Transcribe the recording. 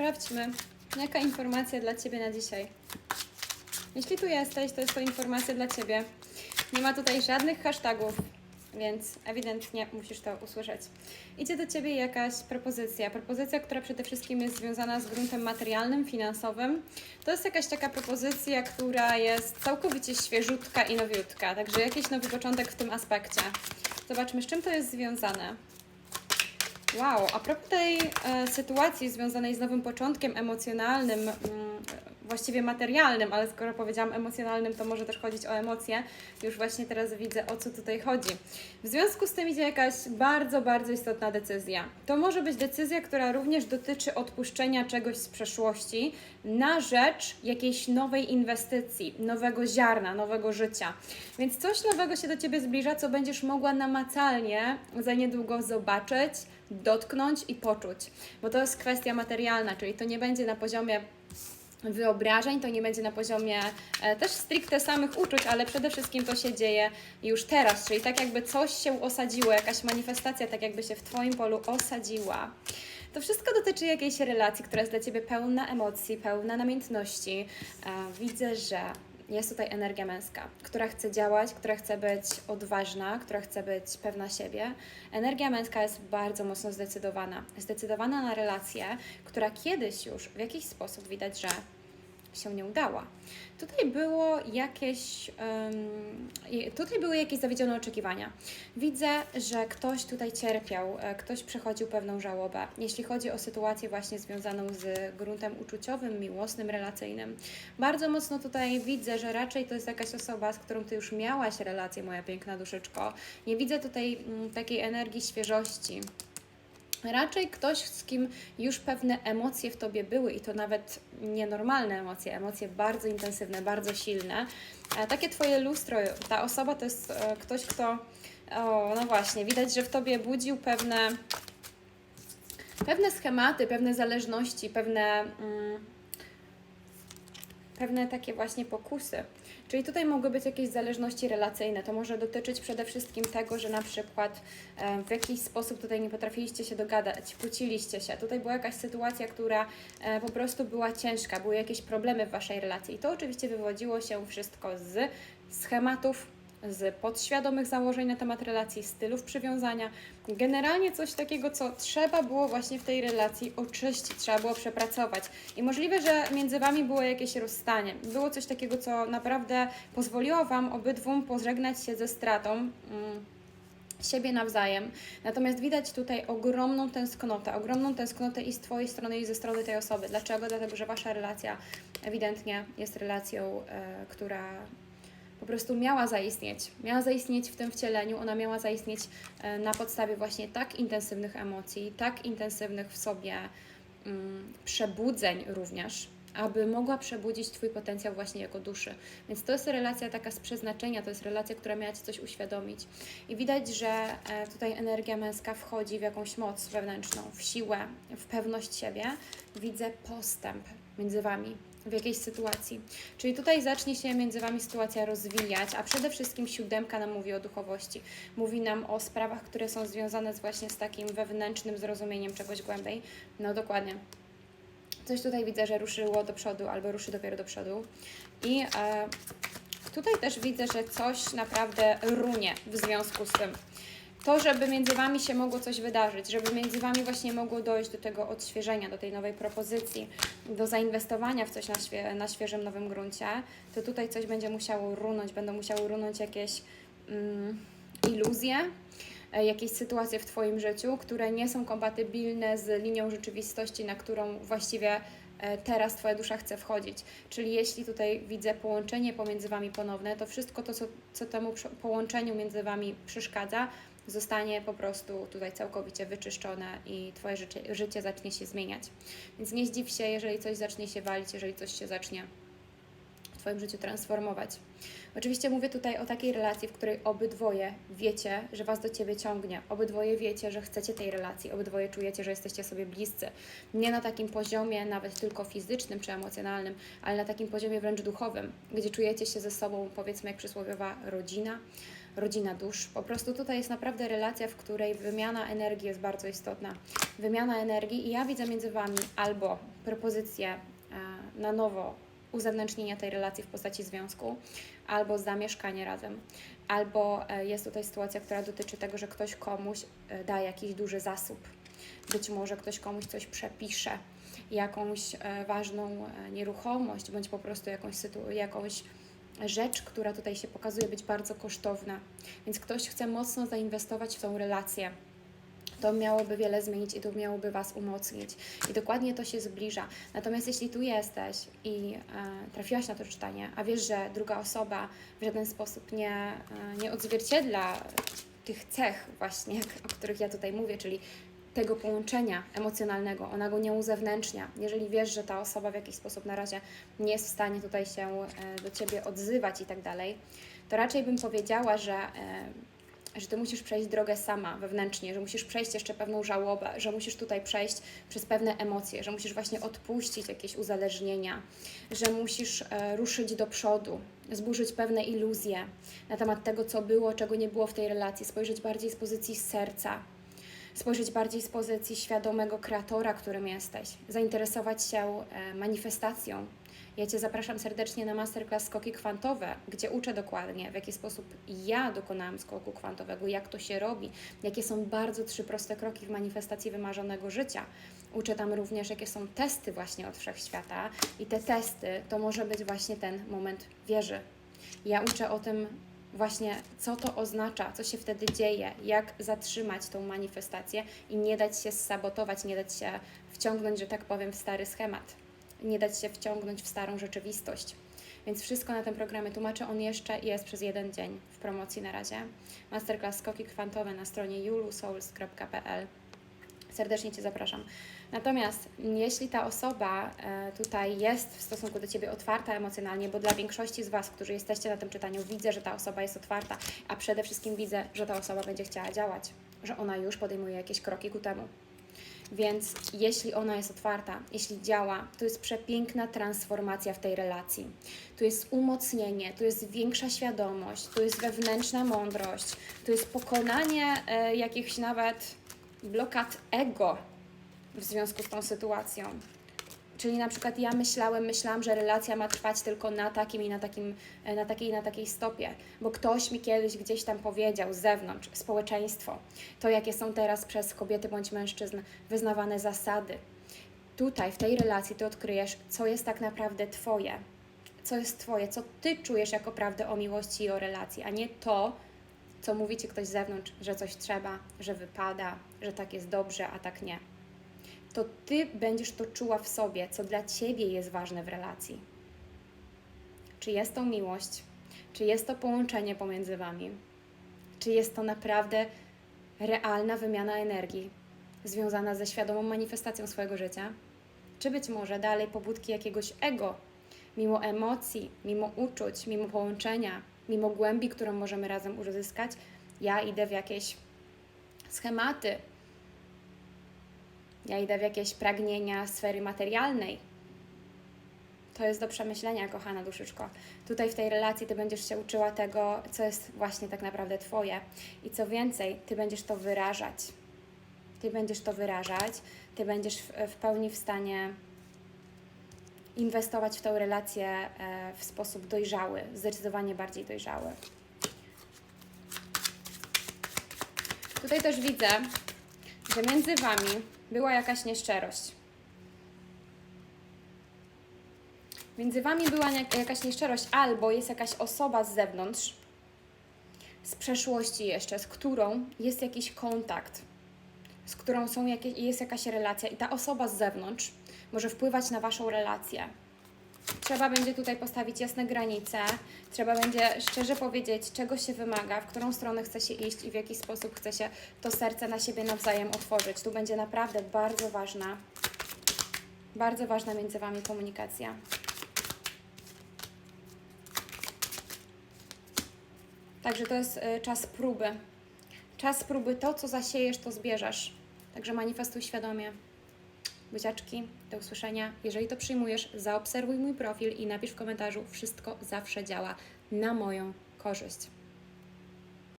sprawdźmy, jaka informacja dla Ciebie na dzisiaj. Jeśli tu jesteś, to jest to informacja dla Ciebie. Nie ma tutaj żadnych hashtagów, więc ewidentnie musisz to usłyszeć. Idzie do Ciebie jakaś propozycja. Propozycja, która przede wszystkim jest związana z gruntem materialnym, finansowym. To jest jakaś taka propozycja, która jest całkowicie świeżutka i nowiutka. Także jakiś nowy początek w tym aspekcie. Zobaczmy, z czym to jest związane. Wow, a propos tej e, sytuacji związanej z nowym początkiem emocjonalnym, mm, właściwie materialnym, ale skoro powiedziałam emocjonalnym, to może też chodzić o emocje. Już właśnie teraz widzę, o co tutaj chodzi. W związku z tym idzie jakaś bardzo, bardzo istotna decyzja. To może być decyzja, która również dotyczy odpuszczenia czegoś z przeszłości na rzecz jakiejś nowej inwestycji, nowego ziarna, nowego życia. Więc coś nowego się do Ciebie zbliża, co będziesz mogła namacalnie za niedługo zobaczyć, dotknąć i poczuć. Bo to jest kwestia materialna, czyli to nie będzie na poziomie wyobrażeń, to nie będzie na poziomie e, też stricte samych uczuć, ale przede wszystkim to się dzieje już teraz, czyli tak jakby coś się osadziło, jakaś manifestacja tak jakby się w Twoim polu osadziła. To wszystko dotyczy jakiejś relacji, która jest dla Ciebie pełna emocji, pełna namiętności. E, widzę, że jest tutaj energia męska, która chce działać, która chce być odważna, która chce być pewna siebie. Energia męska jest bardzo mocno zdecydowana. Zdecydowana na relację, która kiedyś już w jakiś sposób widać, że się nie udała. Tutaj było jakieś, tutaj były jakieś zawiedzione oczekiwania. Widzę, że ktoś tutaj cierpiał, e, ktoś przechodził pewną żałobę. Jeśli chodzi o sytuację właśnie związaną z gruntem uczuciowym, miłosnym, relacyjnym. Bardzo mocno tutaj widzę, że raczej to jest jakaś osoba, z którą Ty już miałaś relację, moja piękna duszyczko. Nie widzę tutaj mm, takiej energii świeżości. Raczej ktoś, z kim już pewne emocje w tobie były i to nawet nienormalne emocje, emocje bardzo intensywne, bardzo silne. E, takie twoje lustro, ta osoba to jest e, ktoś, kto, o, no właśnie, widać, że w tobie budził pewne, pewne schematy, pewne zależności, pewne. Mm, pewne takie właśnie pokusy. Czyli tutaj mogły być jakieś zależności relacyjne. To może dotyczyć przede wszystkim tego, że na przykład w jakiś sposób tutaj nie potrafiliście się dogadać, kłóciliście się. Tutaj była jakaś sytuacja, która e, po prostu była ciężka, były jakieś problemy w Waszej relacji. I to oczywiście wywodziło się wszystko z schematów z podświadomych założeń na temat relacji, stylów przywiązania. Generalnie coś takiego, co trzeba było właśnie w tej relacji oczyścić, trzeba było przepracować. I możliwe, że między Wami było jakieś rozstanie. Było coś takiego, co naprawdę pozwoliło Wam obydwom pożegnać się ze stratą. Mm siebie nawzajem. Natomiast widać tutaj ogromną tęsknotę, ogromną tęsknotę i z Twojej strony, i ze strony tej osoby. Dlaczego? Dlatego, że Wasza relacja ewidentnie jest relacją, e, która po prostu miała zaistnieć. Miała zaistnieć w tym wcieleniu, ona miała zaistnieć e, na podstawie właśnie tak intensywnych emocji, tak intensywnych w sobie mm, przebudzeń również, aby mogła przebudzić Twój potencjał właśnie jako duszy. Więc to jest relacja taka z przeznaczenia, to jest relacja, która miała Ci coś uświadomić. I widać, że e, tutaj energia męska wchodzi w jakąś moc wewnętrzną, w siłę, w pewność siebie. Widzę postęp między Wami, w jakiejś sytuacji. Czyli tutaj zacznie się między Wami sytuacja rozwijać, a przede wszystkim siódemka nam mówi o duchowości. Mówi nam o sprawach, które są związane z właśnie z takim wewnętrznym zrozumieniem czegoś głębiej. No dokładnie. Coś tutaj widzę, że ruszyło do przodu albo ruszy dopiero do przodu. I e, tutaj też widzę, że coś naprawdę runie w związku z tym to, żeby między Wami się mogło coś wydarzyć, żeby między Wami właśnie mogło dojść do tego odświeżenia, do tej nowej propozycji, do zainwestowania w coś na, świe na świeżym, nowym gruncie, to tutaj coś będzie musiało runąć, będą musiały runąć jakieś mm, iluzje, e, jakieś sytuacje w Twoim życiu, które nie są kompatybilne z linią rzeczywistości, na którą właściwie e, teraz Twoja dusza chce wchodzić. Czyli jeśli tutaj widzę połączenie pomiędzy Wami ponowne, to wszystko to, co, co temu połączeniu między Wami przeszkadza, zostanie po prostu tutaj całkowicie wyczyszczone i Twoje życie, życie zacznie się zmieniać. Więc nie zdziw się, jeżeli coś zacznie się walić, jeżeli coś się zacznie w Twoim życiu transformować. Oczywiście mówię tutaj o takiej relacji, w której obydwoje wiecie, że Was do Ciebie ciągnie, obydwoje wiecie, że chcecie tej relacji, obydwoje czujecie, że jesteście sobie bliscy. Nie na takim poziomie nawet tylko fizycznym czy emocjonalnym, ale na takim poziomie wręcz duchowym, gdzie czujecie się ze sobą, powiedzmy, jak przysłowiowa rodzina, rodzina dusz. Po prostu tutaj jest naprawdę relacja, w której wymiana energii jest bardzo istotna. Wymiana energii i ja widzę między Wami albo propozycję e, na nowo uzewnętrznienia tej relacji w postaci związku, albo zamieszkanie razem, albo e, jest tutaj sytuacja, która dotyczy tego, że ktoś komuś e, da jakiś duży zasób. Być może ktoś komuś coś przepisze, jakąś ważną nieruchomość, bądź po prostu jakąś, sytu- jakąś rzecz, która tutaj się pokazuje być bardzo kosztowna. Więc ktoś chce mocno zainwestować w tą relację. To miałoby wiele zmienić i to miałoby Was umocnić. I dokładnie to się zbliża. Natomiast jeśli tu jesteś i e, trafiłaś na to czytanie, a wiesz, że druga osoba w żaden sposób nie, e, nie odzwierciedla tych cech właśnie, o których ja tutaj mówię, czyli tego połączenia emocjonalnego, ona go nie uzewnętrznia. Jeżeli wiesz, że ta osoba w jakiś sposób na razie nie jest w stanie tutaj się e, do Ciebie odzywać i tak dalej, to raczej bym powiedziała, że, e, że Ty musisz przejść drogę sama wewnętrznie, że musisz przejść jeszcze pewną żałobę, że musisz tutaj przejść przez pewne emocje, że musisz właśnie odpuścić jakieś uzależnienia, że musisz e, ruszyć do przodu, zburzyć pewne iluzje na temat tego, co było, czego nie było w tej relacji, spojrzeć bardziej z pozycji serca, spojrzeć bardziej z pozycji świadomego kreatora, którym jesteś, zainteresować się e, manifestacją. Ja Cię zapraszam serdecznie na masterclass Skoki Kwantowe, gdzie uczę dokładnie, w jaki sposób ja dokonałam skoku kwantowego, jak to się robi, jakie są bardzo trzy proste kroki w manifestacji wymarzonego życia. Uczę tam również, jakie są testy właśnie od wszechświata i te testy to może być właśnie ten moment wieży. Ja uczę o tym właśnie, co to oznacza, co się wtedy dzieje, jak zatrzymać tą manifestację i nie dać się sabotować, nie dać się wciągnąć, że tak powiem, w stary schemat, nie dać się wciągnąć w starą rzeczywistość. Więc wszystko na tym programie tłumaczę. On jeszcze jest przez jeden dzień w promocji na razie. Masterclass Skoki Kwantowe na stronie julusouls.pl. Serdecznie Cię zapraszam. Natomiast jeśli ta osoba e, tutaj jest w stosunku do Ciebie otwarta emocjonalnie, bo dla większości z Was, którzy jesteście na tym czytaniu, widzę, że ta osoba jest otwarta, a przede wszystkim widzę, że ta osoba będzie chciała działać, że ona już podejmuje jakieś kroki ku temu. Więc jeśli ona jest otwarta, jeśli działa, to jest przepiękna transformacja w tej relacji. Tu jest umocnienie, tu jest większa świadomość, tu jest wewnętrzna mądrość, tu jest pokonanie e, jakichś nawet blokad ego w związku z tą sytuacją. Czyli na przykład ja myślałem, myślałam, że relacja ma trwać tylko na takim i na, takim, e, na takiej i na takiej stopie, bo ktoś mi kiedyś gdzieś tam powiedział z zewnątrz, społeczeństwo, to jakie są teraz przez kobiety bądź mężczyzn wyznawane zasady. Tutaj, w tej relacji, ty odkryjesz, co jest tak naprawdę Twoje, co jest Twoje, co Ty czujesz jako prawdę o miłości i o relacji, a nie to, co mówi Ci ktoś z zewnątrz, że coś trzeba, że wypada, że tak jest dobrze, a tak nie to Ty będziesz to czuła w sobie, co dla Ciebie jest ważne w relacji. Czy jest to miłość? Czy jest to połączenie pomiędzy Wami? Czy jest to naprawdę realna wymiana energii związana ze świadomą manifestacją swojego życia? Czy być może dalej pobudki jakiegoś ego, mimo emocji, mimo uczuć, mimo połączenia, mimo głębi, którą możemy razem uzyskać, ja idę w jakieś schematy, ja idę w jakieś pragnienia sfery materialnej. To jest do przemyślenia, kochana duszyczko. Tutaj w tej relacji ty będziesz się uczyła tego, co jest właśnie tak naprawdę Twoje. I co więcej, ty będziesz to wyrażać. Ty będziesz to wyrażać, ty będziesz w, w pełni w stanie inwestować w tę relację e, w sposób dojrzały, zdecydowanie bardziej dojrzały. Tutaj też widzę, że między Wami była jakaś nieszczerość. Między Wami była jakaś nieszczerość, albo jest jakaś osoba z zewnątrz, z przeszłości jeszcze, z którą jest jakiś kontakt, z którą są jakieś, jest jakaś relacja, i ta osoba z zewnątrz może wpływać na Waszą relację. Trzeba będzie tutaj postawić jasne granice, trzeba będzie szczerze powiedzieć, czego się wymaga, w którą stronę chce się iść i w jaki sposób chce się to serce na siebie nawzajem otworzyć. Tu będzie naprawdę bardzo ważna, bardzo ważna między Wami komunikacja. Także to jest y, czas próby. Czas próby, to co zasiejesz, to zbierzesz. Także manifestuj świadomie. Buziaczki, do usłyszenia. Jeżeli to przyjmujesz, zaobserwuj mój profil i napisz w komentarzu. Wszystko zawsze działa na moją korzyść.